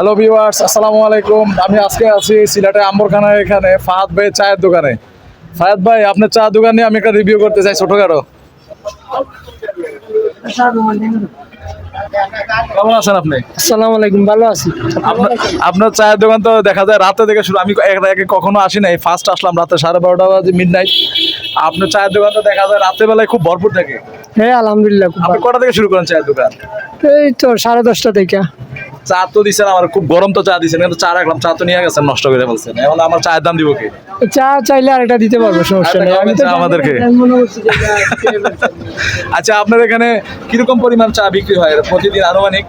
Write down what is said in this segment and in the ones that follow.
Hello viewers আসসালামু আলাইকুম। আমি আজকে আছি সিলেটে আম্বরখানার এখানে ফাহাদ ভাই চায়ের দোকানে। ফাহাদ ভাই আপনার চা দোকান নিয়ে আমি একটা রিভিউ করতে চাই ছোটখাটো। কেমন আছেন আপনি? আসসালামু আলাইকুম ভালো আছি। আপনার চায়ের দোকান তো দেখা যায় রাতে থেকে শুরু আমি আগে কখনো আসি নাই। ফার্স্ট আসলাম রাতে সাড়ে বারোটা বাজে মিড নাইট আপনার চায়ের দোকান তো দেখা যায় রাতের বেলায় খুব ভরপুর থাকে। হ্যাঁ আলহামদুলিল্লাহ আপনি কটা থেকে শুরু করেন চায়ের দোকান? এই তো সাড়ে দশটা থেকে। চা তো দিচ্ছেন আমার খুব গরম তো চা দিচ্ছেন কিন্তু চা রাখলাম চা তো নিয়ে গেছেন নষ্ট করে ফেলছেন। এখন আমার চায়ের দাম দিব কি? চা চাইলে আরেকটা দিতে পারব সমস্যা নেই। আমি তো আমাদেরকে। আচ্ছা আপনার এখানে কীরকম পরিমাণ চা বিক্রি হয়? প্রতিদিন আনুমানিক?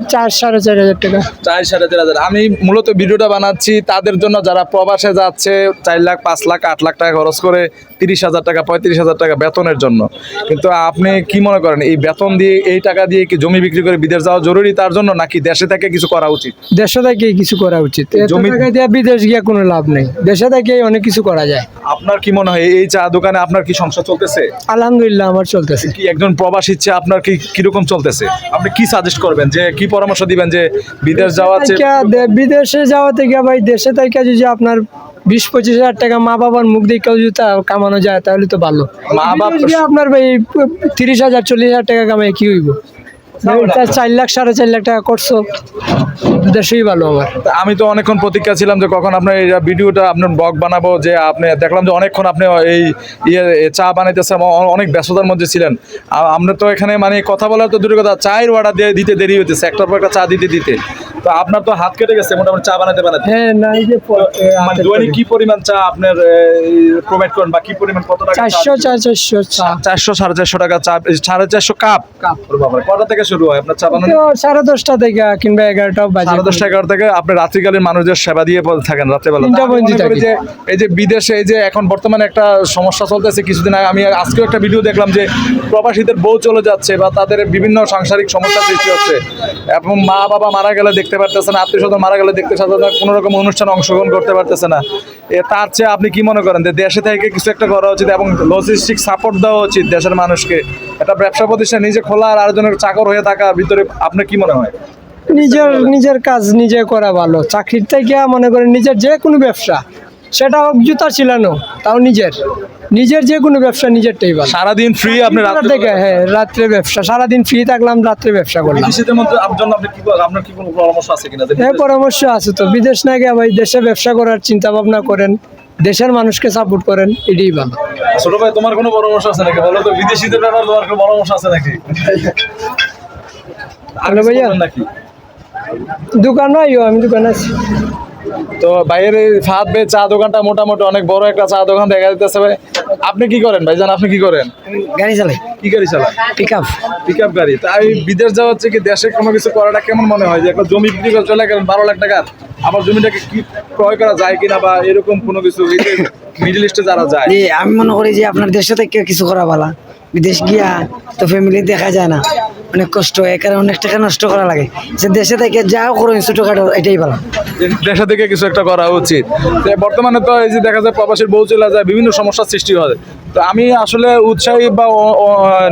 চার সাড়ে চার হাজার টাকা। চার সাড়ে চার হাজার। আমি মূলত ভিডিওটা বানাচ্ছি তাদের জন্য যারা প্রবাসে যাচ্ছে চার লাখ পাঁচ লাখ আট লাখ টাকা খরচ করে তিরিশ হাজার টাকা পঁয়ত্রিশ হাজার টাকা বেতনের জন্য। কিন্তু আপনি কি মনে করেন এই বেতন দিয়ে এই টাকা দিয়ে কি জমি বিক্রি করে বিদেশ যাওয়া জরুরি তার জন্য নাকি দেশে থেকে কিছু করা উচিত? দেশে থেকে কিছু করা উচিত। জমি- দিয়ে বিদেশ গিয়ে কোনো লাভ নেই। দেশে থেকে অনেক কিছু করা যায়। আপনার কি মনে হয় এই চা দোকানে আপনার কি সংসার চলতেছে? আলহামদুলিল্লাহ আমার চলতেছে। কি একজন প্রবাসী ইচ্ছে আপনার কি কীরকম চলতেছে? আপনি কি সাজেস্ট করবেন যে কি পরামর্শ দিবেন যে বিদেশ যাওয়া বিদেশে যাওয়া থেকে ভাই দেশে থেকে যদি আপনার বিশ পঁচিশ হাজার টাকা মা বাবার মুখ দেখে যদি কামানো যায় তাহলে তো ভালো। মা বাবা আপনার ভাই তিরিশ হাজার চল্লিশ হাজার টাকা কামাই কি হইব? চার লাখ সাড়ে চার লাখ টাকা করছ। দেশেই ভালো আমার। আমি তো অনেকক্ষণ প্রতীক্ষা ছিলাম যে কখন আপনার এই ভিডিওটা আপনার ব্লগ বানাবো যে আপনি দেখলাম যে অনেকক্ষণ আপনি এই ইয়ে চা বানাইতেছেন অনেক ব্যস্ততার মধ্যে ছিলেন। আমরা তো এখানে মানে কথা বলার তো দূরের কথা চায়ের অর্ডার দিয়ে দিতে দেরি হইতেছে একটার পর একটা চা দিতে দিতে। তো আপনার তো হাত কেটে গেছে মোটামুটি চা বানাতে বানাতে। হ্যাঁ না এই যে মানে দৈনিক কি পরিমাণ চা আপনার প্রোভাইড করেন বা কি পরিমাণ কত টাকা চা চারশো চার চারশো চা। চারশো সাড়ে চারশো টাকা চা সাড়ে চারশো কাপ। কাপ। বাবারে, কটা থেকে শুরু হয়? আপনার চা বানানো সাড়ে দশটা থেকে কিংবা এগারোটাও বাজে। সাড়ে দশটা এগারো থেকে আপনি রাত্রিকালীন মানুষদের সেবা দিয়ে থাকেন রাত্রেবেলা। যে এই যে বিদেশে এই যে এখন বর্তমানে একটা সমস্যা চলতেছে কিছুদিন আগে আমি আজকেও একটা ভিডিও দেখলাম যে প্রবাসীদের বউ চলে যাচ্ছে বা তাদের বিভিন্ন সাংসারিক সমস্যা সৃষ্টি হচ্ছে। এবং মা বাবা মারা গেলে দেখতে পারতেছে না আত্মীয় স্বজন মারা গেলে দেখতে সাথে কোনো রকম অনুষ্ঠানে অংশগ্রহণ করতে পারতেছে না। তার চেয়ে আপনি কি মনে করেন যে দেশে থেকে কিছু একটা করা উচিত এবং লজিস্টিক সাপোর্ট দেওয়া উচিত দেশের মানুষকে? একটা ব্যবসা প্রতিষ্ঠান নিজে খোলা আর আরেকজনের চাকর হয়ে থাকা ভিতরে আপনার কি মনে হয়? নিজের নিজের কাজ নিজে করা ভালো। চাকরির থেকে মনে করেন নিজের যে কোনো ব্যবসা সেটা হোক জুতা ছিলানো তাও নিজের। নিজের যে কোনো ব্যবসা নিজেরটাই ভালো। সারাদিন ফ্রি আপনি রাত থেকে হ্যাঁ রাত্রে ব্যবসা। সারাদিন ফ্রি থাকলাম রাত্রে ব্যবসা করলাম। বিদেশিদের মধ্যে আপনার কি আপনার কি কোনো পরামর্শ আছে কিনা হ্যাঁ পরামর্শ আছে তো। বিদেশ না গিয়ে ভাই দেশে ব্যবসা করার চিন্তা ভাবনা করেন। দেশের মানুষকে সাপোর্ট করেন এটাই ভালো। ছোট ভাই তোমার কোনো পরামর্শ আছে নাকি? বলো তো বিদেশিদের ব্যাপারে তোমার কোনো পরামর্শ আছে নাকি? হ্যালো ভাইয়া। নাকি? দোকান নয় আমি দোকান আছি। তো এই ফাহাদ ভাই চা দোকানটা মোটামুটি অনেক বড় একটা চা দোকান দেখা যাইতেছে ভাই। আপনি কি করেন ভাইজান? আপনি কি করেন? গাড়ি চালাই। কি গাড়ি চালান? পিক আপ পিক আপ গাড়ি তাই বিদেশ যাওয়া হচ্ছে কি? দেশে কোনো কিছু করাটা কেমন মনে হয়? যে একটা জমি বিক্রি করে চলে গেলেন বারো লাখ টাকার। আবার জমিটাকে কি ক্রয় করা যায় কিনা বা এরকম কোনো কিছু মিডিল ইস্টে যারা যায়? আমি মনে করি যে আপনার দেশে থেকে কিছু করা ভালো বিদেশ গিয়া তো ফ্যামিলি দেখা যায় না। অনেক কষ্ট হয়, কারণ অনেক টাকা নষ্ট করা লাগে। যে দেশে থেকে যাও করো ছোটখাটো এটাই ভালো। দেশে থেকে কিছু একটা করা উচিত। বর্তমানে তো এই যে দেখা যায় প্রবাসীর বউ চলে যায় বিভিন্ন সমস্যার সৃষ্টি হয়। তো আমি আসলে উৎসাহী বা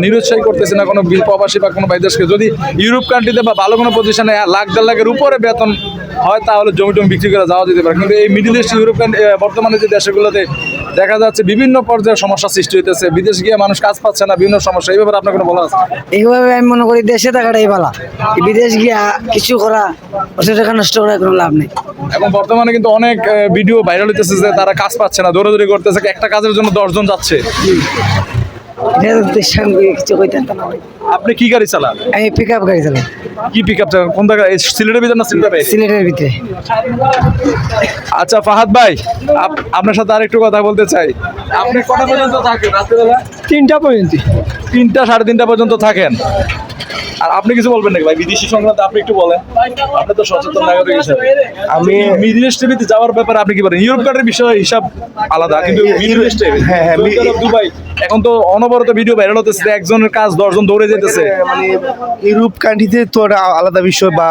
নিরুৎসাহী করতেছি না কোনো প্রবাসী বা কোনো বাইদেশকে যদি ইউরোপ কান্ট্রিতে বা ভালো কোনো প্রতিষ্ঠানে লাখ দেড় লাখের উপরে বেতন হয় তাহলে জমি টমি বিক্রি করে যাওয়া যেতে পারে। কিন্তু এই মিডিল ইস্ট ইউরোপ কান্ট্রি বর্তমানে যে দেশগুলোতে দেখা যাচ্ছে বিভিন্ন পর্যায়ে সমস্যা সৃষ্টি হইতেছে বিদেশ গিয়ে মানুষ কাজ পাচ্ছে না বিভিন্ন সমস্যা এই ব্যাপারে আপনার কোনো বলা আছে? এইভাবে আমি মনে করি দেশে থাকাটাই ভালো। বিদেশ গিয়া কিছু করা টাকা নষ্ট করার কোনো লাভ নেই। এবং বর্তমানে কিন্তু অনেক ভিডিও ভাইরাল হইতেছে যে তারা কাজ পাচ্ছে না দৌড়াদৌড়ি করতেছে একটা কাজের জন্য দশজন যাচ্ছে। কিছু কইতেন না। আপনি কি গাড়ি চালান? আমি পিক আপ গাড়ি চালাই। কি পিক আপ কোন জায়গায়? সিলেটের ভিতর না সিলেটের? সিলেটের ভিতরে। আচ্ছা ফাহাদ ভাই আপ- আপনার সাথে আরেকটু কথা বলতে চাই। আপনি কটা পর্যন্ত থাকেন রাত্রেবেলা? তিনটা পর্যন্ত। তিনটা সাড়ে তিনটা পর্যন্ত থাকেন। আর আপনি কিছু বলবেন নাকি ভাই? বিদেশি সংক্রান্ত আপনি একটু বলেন। আপনি তো সচেতন নাগরিক হিসেবে। আমি মিডিল যাওয়ার ব্যাপারে আপনি কি বলেন? ইউরোপ কার্ডের বিষয় হিসাব আলাদা কিন্তু মিডিল ইস্টে হ্যাঁ, হ্যাঁ, দুবাই এখন তো অনবরত ভিডিও ভাইরাল হতেছে একজনের কাজ দশজন দৌড়ে যেতেছে। মানে ইউরোপ কান্ট্রিতে তো আলাদা বিষয় বা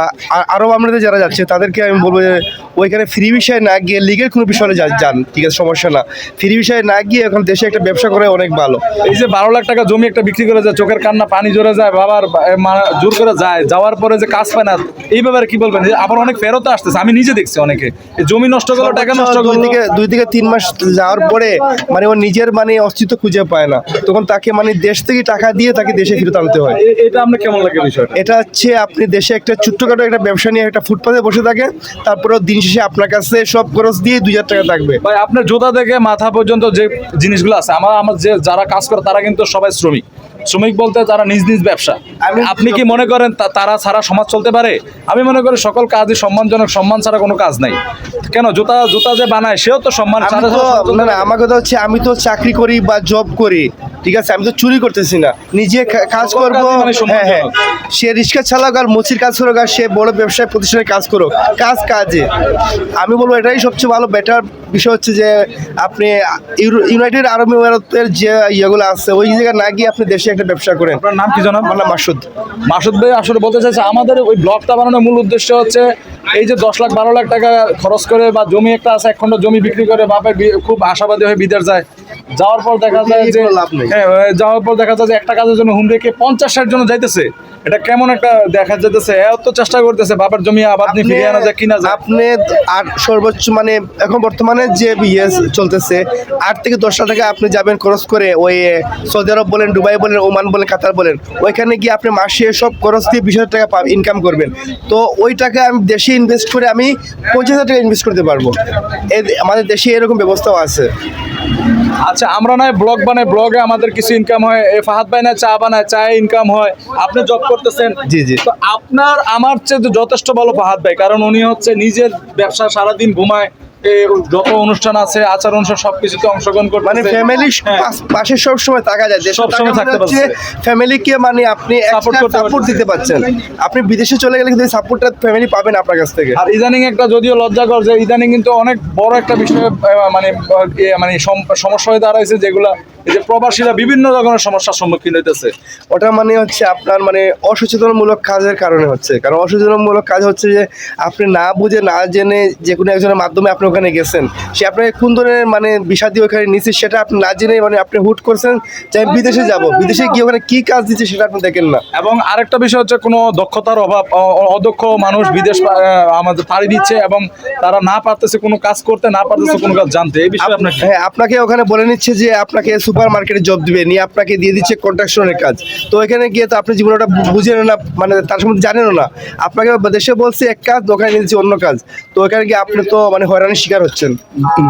আরব আমরাতে যারা যাচ্ছে তাদেরকে আমি বলব যে ওইখানে ফ্রি বিষয়ে না গিয়ে লিগের কোনো বিষয়ে যান ঠিক আছে সমস্যা না। ফ্রি বিষয়ে না গিয়ে এখন দেশে একটা ব্যবসা করে অনেক ভালো। এই যে বারো লাখ টাকা জমি একটা বিক্রি করে যায় চোখের কান্না পানি জড়ে যায় বাবার মানে জোর করে যায় যাওয়ার পরে যে কাজ পায় না এই ব্যাপারে কি বলবেন? আবার অনেক ফেরত আসতেছে আমি নিজে দেখছি অনেকে। জমি নষ্ট করল টাকা নষ্ট করল। থেকে দুই থেকে তিন মাস যাওয়ার পরে মানে ও নিজের মানে অস্তিত্ব খুঁজে পায় না। তখন তাকে মানে দেশ থেকে টাকা দিয়ে তাকে দেশে ফেরত আনতে হয়। এটা আপনার কেমন লাগে বিষয়টা? এটা হচ্ছে আপনি দেশে একটা ছোট্টখাটো একটা ব্যবসা নিয়ে একটা ফুটপাথে বসে থাকে তারপরে দিন শেষে আপনার কাছে সব খরচ দিয়ে দুই হাজার টাকা থাকবে। ভাই আপনার জোতা থেকে মাথা পর্যন্ত যে জিনিসগুলো আছে আমার আমার যে যারা কাজ করে তারা কিন্তু সবাই শ্রমিক। শ্রমিক বলতে তারা নিজ নিজ ব্যবসা। আপনি কি মনে করেন তারা ছাড়া সমাজ চলতে পারে? আমি মনে করি সকল কাজই সম্মানজনক সম্মান ছাড়া কোনো কাজ নাই। কেন? জুতা জুতা যে বানায় সেও তো সম্মান আমি ছাড়া তো না না আমার কথা হচ্ছে আমি তো চাকরি করি বা জব করি ঠিক আছে? আমি তো চুরি করতেছি না। নিজে কাজ করব মানে হ্যাঁ হ্যাঁ। সে রিক্সা চালাক আর মুচির কাজ করুক আর সে বড় ব্যবসায় প্রতিষ্ঠানে কাজ করুক কাজ কাজে। আমি বলব এটাই সবচেয়ে ভালো বেটার বিষয় হচ্ছে যে আপনি ইউনাইটেড আরব আমিরাতের যে ইয়েগুলো আছে ওই জায়গায় না গিয়ে আপনি দেশে একটা ব্যবসা করেন। আপনার নাম কি জানাব? আমার নাম মাসুদ। মাসুদ ভাই আসলে বলতে চাইছে আমাদের ওই ব্লকটা বানানোর মূল উদ্দেশ্য হচ্ছে এই যে দশ লাখ বারো লাখ টাকা খরচ করে বা জমি একটা আছে এক খণ্ড জমি বিক্রি করে বাপের খুব আশাবাদী হয়ে বিদেশ যায়। যাওয়ার পর দেখা যায় যে লাভ নেই। হ্যাঁ যাওয়ার পর দেখা যায় যে একটা কাজের জন্য হুমড়িকে পঞ্চাশ ষাট জন যাইতেছে। এটা কেমন একটা দেখা যেতেছে এত চেষ্টা করতেছে বাপের জমি আবার আপনি ফিরিয়ে আনা যায় কিনা যায়। আপনি আর সর্বোচ্চ মানে এখন বর্তমানে যে ইয়ে চলতেছে আট থেকে দশ লাখ টাকা আপনি যাবেন খরচ করে ওই সৌদি আরব বলেন দুবাই বলেন ওমান বলেন কাতার বলেন ওইখানে গিয়ে আপনি মাসে সব খরচ দিয়ে বিশ হাজার টাকা ইনকাম করবেন। তো ওই টাকা আমি দেশে ইনভেস্ট করে আমি পঁচিশ হাজার টাকা ইনভেস্ট করতে পারব। এ- আমাদের দেশে এরকম ব্যবস্থাও আছে। আচ্ছা আমরা নয় ব্লগ বানাই ব্লগে আমাদের কিছু ইনকাম হয়। এ ফাহাদ ভাই না চা বানায় চায়ে ইনকাম হয়। আপনি জব করতেছেন। জি, জি। তো আপনার আমার চেয়ে যথেষ্ট ভালো ফাহাদ ভাই কারণ উনি হচ্ছে নিজের ব্যবসা সারাদিন ঘুমায়। যত অনুষ্ঠান আছে আচার অনুষ্ঠান সবকিছুতে অংশগ্রহণ করতে মানে ফ্যামিলি। পাশে সব সময় থাকা যায়। সব সময় থাকতে পারছে। ফ্যামিলিকে মানে আপনি সাপোর্ট করতে সাপোর্ট দিতে পারছেন। আপনি বিদেশে চলে গেলে কিন্তু সাপোর্টটা ফ্যামিলি পাবেন আপনার কাছ থেকে। আর ইদানিং একটা যদিও লজ্জাকর যে ইদানিং কিন্তু অনেক বড় একটা বিষয় মানে মানে সমস্যায় সমস্যা হয়ে দাঁড়াইছে যেগুলা এই যে প্রবাসীরা বিভিন্ন রকমের সমস্যার সম্মুখীন হইতেছে। ওটা মানে হচ্ছে আপনার মানে অসচেতনমূলক কাজের কারণে হচ্ছে। কারণ অসচেতনমূলক কাজ হচ্ছে যে আপনি না বুঝে না জেনে যে কোনো একজনের মাধ্যমে আপনি ওখানে গেছেন সে আপনাকে কোন ধরনের মানে বিষাদি ওখানে নিচ্ছে সেটা আপনি না জেনে মানে আপনি হুট করছেন যে আমি বিদেশে যাব বিদেশে গিয়ে ওখানে কি কাজ দিচ্ছে সেটা আপনি দেখেন না। এবং আরেকটা বিষয় হচ্ছে কোনো দক্ষতার অভাব অদক্ষ মানুষ বিদেশ আমাদের পাড়ি দিচ্ছে এবং তারা না পারতেছে কোনো কাজ করতে না পারতেছে কোনো কাজ জানতে। এই বিষয়ে আপনার হ্যাঁ আপনাকে ওখানে বলে নিচ্ছে যে আপনাকে সুপার মার্কেটে জব দিবে নিয়ে আপনাকে দিয়ে দিচ্ছে কন্ট্রাকশনের কাজ। তো এখানে গিয়ে তো আপনি জীবনে ওটা বু- বুঝেন না মানে তার সম্বন্ধে জানেনও না। আপনাকে দেশে বলছে এক কাজ ওখানে নিয়ে দিচ্ছে অন্য কাজ। তো এখানে গিয়ে আপনি তো মানে হয়রানির শিকার হচ্ছেন।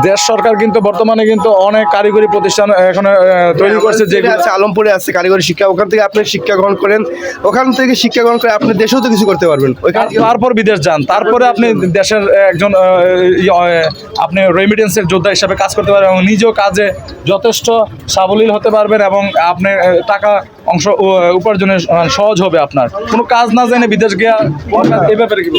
দেশ সরকার কিন্তু বর্তমানে কিন্তু অনেক কারিগরি প্রতিষ্ঠান এখন তৈরি করছে আমাদের যেগুলো আছে আলমপুরে আছে কারিগরি শিক্ষা। ওখান থেকে আপনি শিক্ষা গ্রহণ করেন। ওখান থেকে শিক্ষা গ্রহণ করে আপনি দেশেও তো কিছু করতে পারবেন। তারপর বিদেশ যান। তারপরে আপনি দেশের একজন আহ, ই- আহ, আপনি রেমিটেন্সের যোদ্ধা হিসাবে কাজ করতে পারেন এবং নিজেও কাজে যথেষ্ট সাবলীল হতে পারবেন এবং আপনি টাকা অংশ উ- উপার্জনের সহজ হবে আপনার। কোনো কাজ না জেনে বিদেশ গিয়া এই ব্যাপারে কি?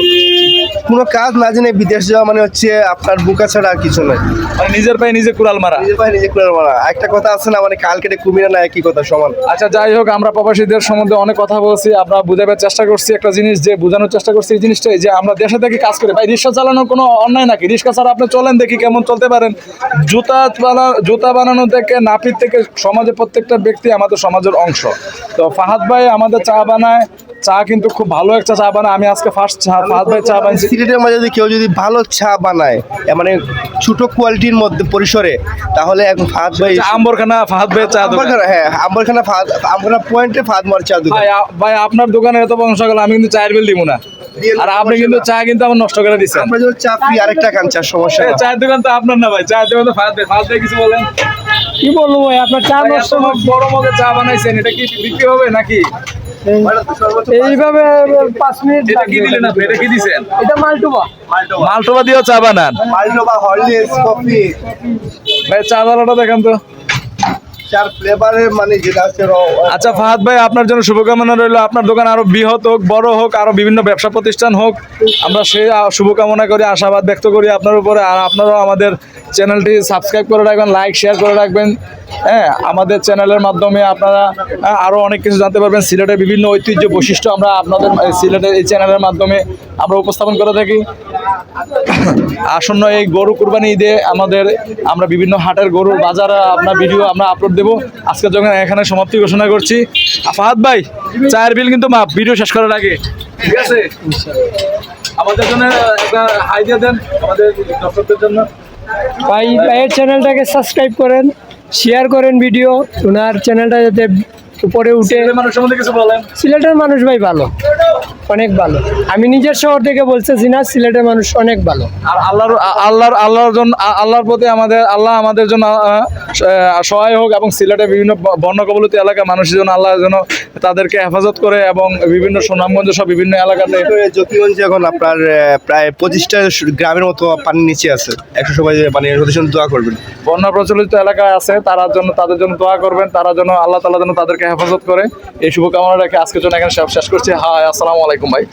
কোনো কাজ না জেনে বিদেশ যাওয়া মানে হচ্ছে আপনার বুকা ছাড়া আর কিছু নয়। মানে নিজের পায়ে নিজে কুড়াল মারা। নিজের পায়ে নিজে করে মারা। একটা কথা আছে না মানে কাল কেটে কুমিরে না একই কথা সমান। আচ্ছা যাই হোক আমরা প্রবাসীদের সম্বন্ধে অনেক কথা বলছি আমরা বুঝাবার চেষ্টা করছি একটা জিনিস যে বোঝানোর চেষ্টা করছি এই জিনিসটাই যে আমরা দেশে থেকে কাজ করি। ভাই রিক্সা চালানোর কোনো অন্যায় নাকি? রিক্সা ছাড়া আপনি চলেন দেখি কেমন চলতে পারেন। জুতা বানা জুতা বানানো থেকে নাপিত থেকে সমাজে প্রত্যেকটা ব্যক্তি আমাদের সমাজের অংশ। তো ফাহাদ ভাই আমাদের চা বানায়। চা কিন্তু খুব ভালো একটা চা বানায়। আমি আজকে ফার্স্ট চা ফাহাদ ভাই চা বানাই সিলেটের মধ্যে যদি কেউ যদি ভালো চা বানায় মানে ছোট কোয়ালিটির মধ্যে পরিসরে তাহলে এখন ফাহাদ ভাই আম্বরখানা ফাহাদ ভাই চা দোকান। আম্বরখানা হ্যাঁ আম্বরখানা ফাহাদ আম্বরখানা পয়েন্টে ফাহাদ মার চা দোকান। ভাই ভাই আপনার দোকানে এত বংশ গেল আমি কিন্তু চায়ের বিল দিব না। আর আপনি কিন্তু চা কিন্তু আমার নষ্ট করে দিচ্ছেন আপনার যদি চা ফ্রি আরেকটা খান চা সমস্যা চায়ের দোকান তো আপনার না ভাই চায়ের দোকান তো ভাই কিছু বলেন। কি বলব ভাই আপনার চা নষ্ট বড় মগে চা বানাইছেন এটা কি বিক্রি হবে নাকি? এইভাবে পাঁচ মিনিট এটা কি দিলেন আপনি? এটা কি দিছেন? এটা মালটুবা। মালটোবা। দিয়েও চা বানান। মাল্টো হরলিক্স কফি। ভাই চা দালাটা দেখেন তো। চার ফ্লেভারের মানে যেটা আছে আচ্ছা ফাহাদ ভাই আপনার জন্য শুভকামনা রইল। আপনার দোকান আরও বৃহৎ হোক বড় হোক আরও বিভিন্ন ব্যবসা প্রতিষ্ঠান হোক আমরা সেই শুভকামনা করি আশাবাদ ব্যক্ত করি আপনার উপরে। আর আপনারাও আমাদের চ্যানেলটি সাবস্ক্রাইব করে রাখবেন লাইক শেয়ার করে রাখবেন। হ্যাঁ আমাদের চ্যানেলের মাধ্যমে আপনারা আহ, আরও অনেক কিছু জানতে পারবেন। সিলেটের বিভিন্ন ঐতিহ্য বৈশিষ্ট্য আমরা আপনাদের সিলেটের এই চ্যানেলের মাধ্যমে আমরা উপস্থাপন করে থাকি। আসন্ন এই গরু কুরবানি ঈদে আমাদের, আমরা বিভিন্ন হাটের গরুর বাজার আপনার ভিডিও আমরা আপলোড দেবো। আজকে যখন এখানে সমাপ্তি ঘোষণা করছি ফাহাদ ভাই, চায়ের বিল কিন্তু মাপ ভিডিও শেষ করার আগে। ঠিক আছে? আমাদের জন্য একটা আইডিয়া দেন, আমাদের দর্শকদের জন্য। ভাই, ভাইয়ের চ্যানেলটাকে সাবস্ক্রাইব করেন শেয়ার করেন ভিডিও ওনার চ্যানেলটা যাতে উপরে উঠে ছেলে মানুষের মধ্যে কিছু বলেন। সিলেটের মানুষ ভাই ভালো অনেক ভালো। আমি নিজের শহর থেকে বলতেছি না সিলেটের মানুষ অনেক ভালো। আর আল্লাহর আল্লাহর আল্লাহর জন্য আল্লাহর প্রতি আমাদের আল্লাহ আমাদের জন্য সহায় হোক এবং সিলেটের বিভিন্ন ব- বন্য কবলিত এলাকার মানুষের জন্য আল্লাহ যেন তাদেরকে হেফাজত করে এবং বিভিন্ন সুনামগঞ্জ সব বিভিন্ন এলাকাতে জ্যোতিগঞ্জে এখন আপনার প্রায় পঁচিশটা গ্রামের মতো পানির নিচে আছে। একশো সবাই মানে ওদের জন্য দোয়া করবেন। বন্যা প্রচলিত এলাকায় আছে তারা জন্য তাদের জন্য দোয়া করবেন তারা যেন আল্লাহ তালা যেন তাদেরকে হেফাজত করে। এই শুভকামনাটাকে আজকের জন্য এখানে শেষ করছি। হাই আসসালামু আলাইকুম ভাই।